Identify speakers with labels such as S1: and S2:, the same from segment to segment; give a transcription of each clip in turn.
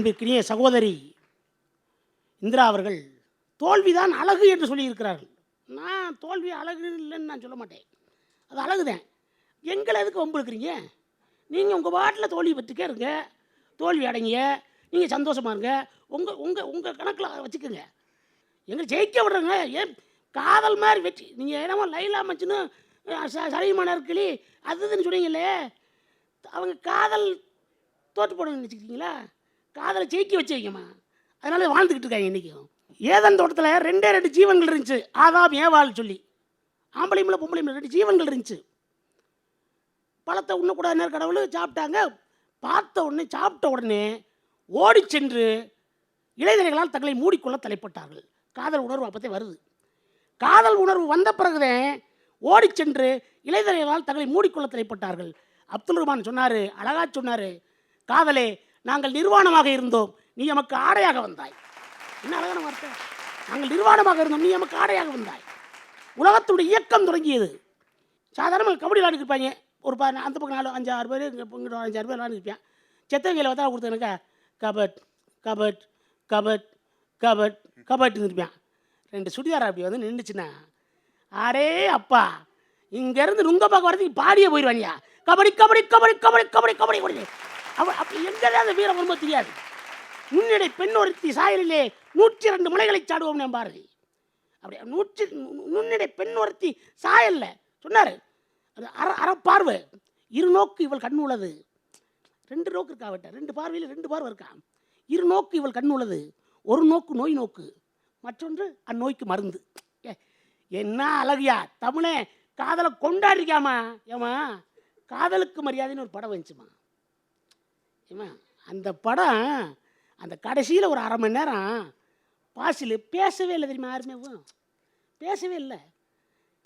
S1: அன்பிற்கினிய சகோதரி இந்திரா அவர்கள் தோல்விதான் அழகு என்று சொல்லியிருக்கிறார்கள். நான் தோல்வி அழகு இல்லைன்னு நான் சொல்ல மாட்டேன். அது அழகு தான் எங்களை எதுக்கு வம்பு இருக்கிறீங்க நீங்கள் உங்கள் பாட்டில் தோல்வி பற்றிக்கே இருங்க. தோல்வி அடங்கிய நீங்கள் சந்தோஷமாக இருங்க. உங்கள் உங்கள் உங்கள் கணக்கில் வச்சுக்கோங்க. எங்களை ஜெயிக்க விடுறங்க. ஏன் காதல் மாதிரி வெற்றி? நீங்கள் என்னமோ லைலா மச்சுன்னு சரியமான கிளி அது இதுன்னு சொன்னீங்களே. அவங்க காதல் தோற்று போடணும்னு நினச்சிக்கிட்டீங்களா? காதலை ஜெயிக்க வச்சு வைக்கமா அதனால வாழ்ந்துக்கிட்டு இருக்காங்க இன்றைக்கும் ஏதன் தோட்டத்தில் ரெண்டே ரெண்டு ஜீவன்கள் இருந்துச்சு. ஆதாம் ஏவாள் சொல்லி. ஆம்பளையும்ல பொம்பளைமில்ல ரெண்டு ஜீவன்கள் இருந்துச்சு. பழத்தை உண்ணக்கூடாது கடவுள் சாப்பிட்டாங்க. பார்த்த உடனே சாப்பிட்ட உடனே ஓடி சென்று இளைஞர்களால் தங்களை மூடிக்கொள்ள தலைப்பட்டார்கள். காதல் உணர்வு அப்போதே வருது. காதல் உணர்வு வந்த பிறகுதான் ஓடி சென்று இளைஞர்களால் தங்களை மூடிக்கொள்ள தலைப்பட்டார்கள். அப்துல் ரஹ்மான் சொன்னார் அழகா சொன்னார் காதலே நாங்கள் நிர்வாணமாக இருந்தோம். நீ எமக்கு ஆடையாக வந்தாய். என்ன அழகான வார்த்தை? நாங்கள் நிர்வாணமாக இருந்தோம். நீ எமக்கு ஆடையாக வந்தாய். உலகத்துடைய இயக்கம் தொடங்கியது. சாதாரணமாக கபடி விளாண்டுருப்பாங்க ஒரு பா அந்த பக்கம் நாலு அஞ்சு ஆறு பேர் இங்கே இங்கிட்ட ஒரு அஞ்சு ஆறு பேர் விளாண்டுருப்பேன் செத்தவங்களை வந்தால் கொடுத்தனுக்கா கபட் கபட் கபட் கபட் கபட்னு இருப்பேன். ரெண்டு சுடிதார் அப்படி வந்து நின்றுச்சுன்னா அரே அப்பா இங்கேருந்து நுங்கப்பாக்க வரதுக்கு பாடியே போயிடுவானியா கபடி கபடி கபடி கபடி கபடி கபடி கபடி. அவ அப்படி எங்கே அந்த வீரம் வரும்போது தெரியாது? முன்னிடை பெண் ஒருத்தி சாயலிலே நூற்றி ரெண்டு முளைகளை சாடுவோம் நான் பாரதி. அப்படியே நூற்றி நுண்ணிடை பெண் ஒருத்தி சாயல்ல சொன்னார் அது அற அறப்பார்வை இரு நோக்கு இவள் கண் உள்ளது. ரெண்டு நோக்கு இருக்கா அவட்ட ரெண்டு பார்வையில் ரெண்டு பார்வை இருக்கா? இரு நோக்கு இவள் கண் உள்ளது ஒரு நோக்கு நோய் நோக்கு மற்றொன்று அந்நோய்க்கு மருந்து. ஏ, என்ன அழகியா தமிழே காதலை கொண்டாடிக்காமா ஏமா காதலுக்கு மரியாதைன்னு ஒரு படம் வந்துச்சுமா அந்த படம் அந்த கடைசியில் ஒரு அரை மணி நேரம் பாசில் பேசவே இல்லை தெரியுமா யாருமே பேசவே இல்லை.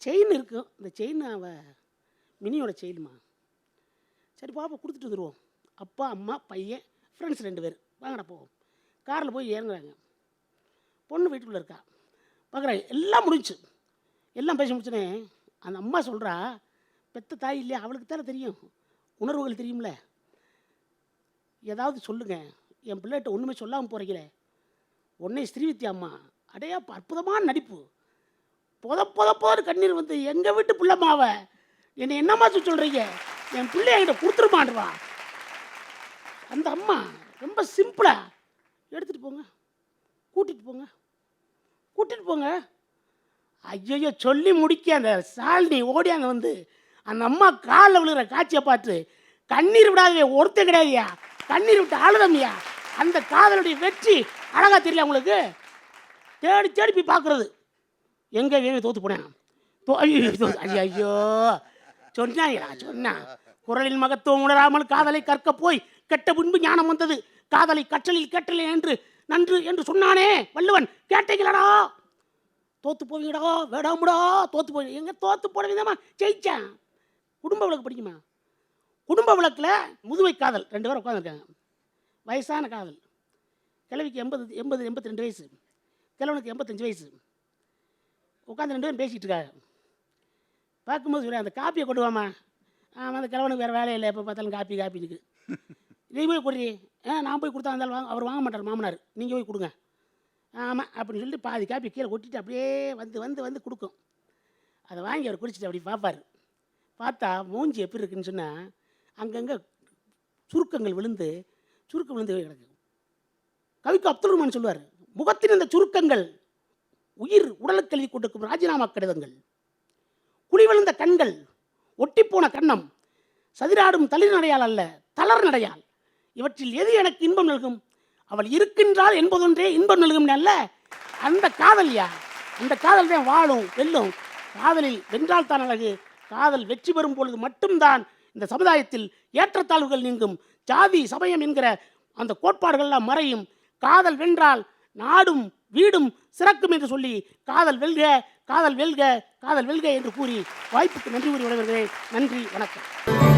S1: செயின் இருக்கும் இந்த செயின் அவ மினியோட செயின்மா சரி பாப்பா கொடுத்துட்டு வந்துடுவோம் அப்பா அம்மா பையன் ஃப்ரெண்ட்ஸ் ரெண்டு பேர். வாங்கடா போவோம். காரில் போய் இறங்குறாங்க. பொண்ணு வீட்டுக்குள்ளே இருக்கா. பார்க்குறாங்க எல்லாம் முடிஞ்சு. எல்லாம் பேசி முடிச்சோன்னே அந்த அம்மா சொல்கிறா பெத்த தாய் இல்லையா? அவளுக்கு தானே தெரியும். உணர்வுகள் தெரியும்ல? ஏதாவது சொல்லுங்கள் என் பிள்ளைகிட்ட ஒன்றுமே சொல்லாமல் போகிறீங்களே உன்னை ஸ்ரீவித்யா அம்மா அடையா அற்புதமான நடிப்பு. புத புத போது கண்ணீர் வந்து எங்கள் வீட்டு பிள்ளைமாவ என்னை என்னம்மா சொல்கிறீங்க என் பிள்ளைய என்கிட்ட கொடுத்துருமான்றவா? அந்த அம்மா ரொம்ப சிம்பிளாக எடுத்துகிட்டு போங்க. கூட்டிகிட்டு போங்க. கூட்டிகிட்டு போங்க. ஐயோ சொல்லி முடிக்க அந்த சாலினி ஓடியாங்க வந்து அந்த அம்மா காலில் விழுகிற காட்சியை பார்த்து கண்ணீர் விடாதே ஒருத்தன் கிடையாதுயா கண்ணீர் விட்டு அழுதம்யா அந்த காதலுடைய வெற்றி அழகாக தெரியல உங்களுக்கு? தேடி தேடி போய் பார்க்குறது. எங்கே வேவி தோத்து போனேன் தோ ஐயோ ஐயோ, சொன்னாயா சொன்னா குரலின் மகத்துவம் உணராமல் காதலை கற்க போய் கெட்ட பின்பு ஞானம் வந்தது. காதலை கற்றலில் கேட்டலே என்று நன்று என்று சொன்னானே வள்ளுவன். கேட்டீங்களாடா? தோத்து போவீங்கடா வேடாமுடா தோத்து போய் எங்கே தோத்து போடுவீங்கம்மா ஜெயிச்சேன். குடும்ப விளக்கு படிக்குமா? குடும்ப விளக்கில் முதுமை காதல். ரெண்டு பேரும் உட்காந்துருக்காங்க வயசான காதல். கிழவிக்கு எண்பது எண்பது எண்பத்தி ரெண்டு வயசு. கிழவனுக்கு எண்பத்தஞ்சு வயசு. உட்காந்து ரெண்டு பேரும் பேசிகிட்டு இருக்காங்க. பார்க்கும்போது சொல்ல அந்த காப்பியை கொண்டு வாமா ஆமாம் அந்த கிழவனுக்கு வேறு வேலையே இல்லை. எப்போ பார்த்தாலும் காப்பி காப்பி இருக்கு நீ போய் கொடுறி ஆ நான் போய் கொடுத்தா இருந்தாலும் வாங்க அவர் வாங்க மாட்டார் மாமனார். நீங்கள் போய் கொடுங்க. ஆமாம் அப்படின்னு சொல்லிட்டு பாதி காப்பி கீழே கொட்டிட்டு அப்படியே வந்து வந்து வந்து கொடுக்கும். அதை வாங்கி அவர் குடிச்சிட்டு அப்படி பார்ப்பார். பார்த்தா மூஞ்சி எப்படி இருக்குன்னு சொன்னால் அங்கங்கே சுருக்கங்கள் விழுந்து சுருக்கம் விழுந்து கிடக்கு. கவிக்கு அப்துல் ரஹ்மான் சொல்லுவார் முகத்தின் இந்த சுருக்கங்கள் உயிர் உடலுக்கு எழுதி கொண்டிருக்கும் ராஜினாமா கடிதங்கள். குழிவிழுந்த கண்கள் ஒட்டிப்போன கன்னம் சதிராடும் தளிர் நடையால் அல்ல தளர் நடையால். இவற்றில் எது எனக்கு இன்பம் நல்கும்? அவள் இருக்கின்றாள் என்பதொன்றே இன்பம் நல்கும் அல்ல அந்த காதல்யா அந்த காதல் தான் வாழும் வெல்லும். காதலில் வென்றால் தான் அழகு காதல் வெற்றி பெறும் பொழுது மட்டும்தான் இந்த சமுதாயத்தில் ஏற்றத்தாழ்வுகள் நீங்கும். ஜாதி சமயம் என்கிற அந்த கோட்பாடுகள்லாம் மறையும். காதல் வென்றால் நாடும் வீடும் சிறக்கும் என்று சொல்லி காதல் வெல்க காதல் வெல்க காதல் வெல்க என்று கூறி வாய்ப்புக்கு நன்றி கூறி விடைபெறுகிறேன். நன்றி வணக்கம்.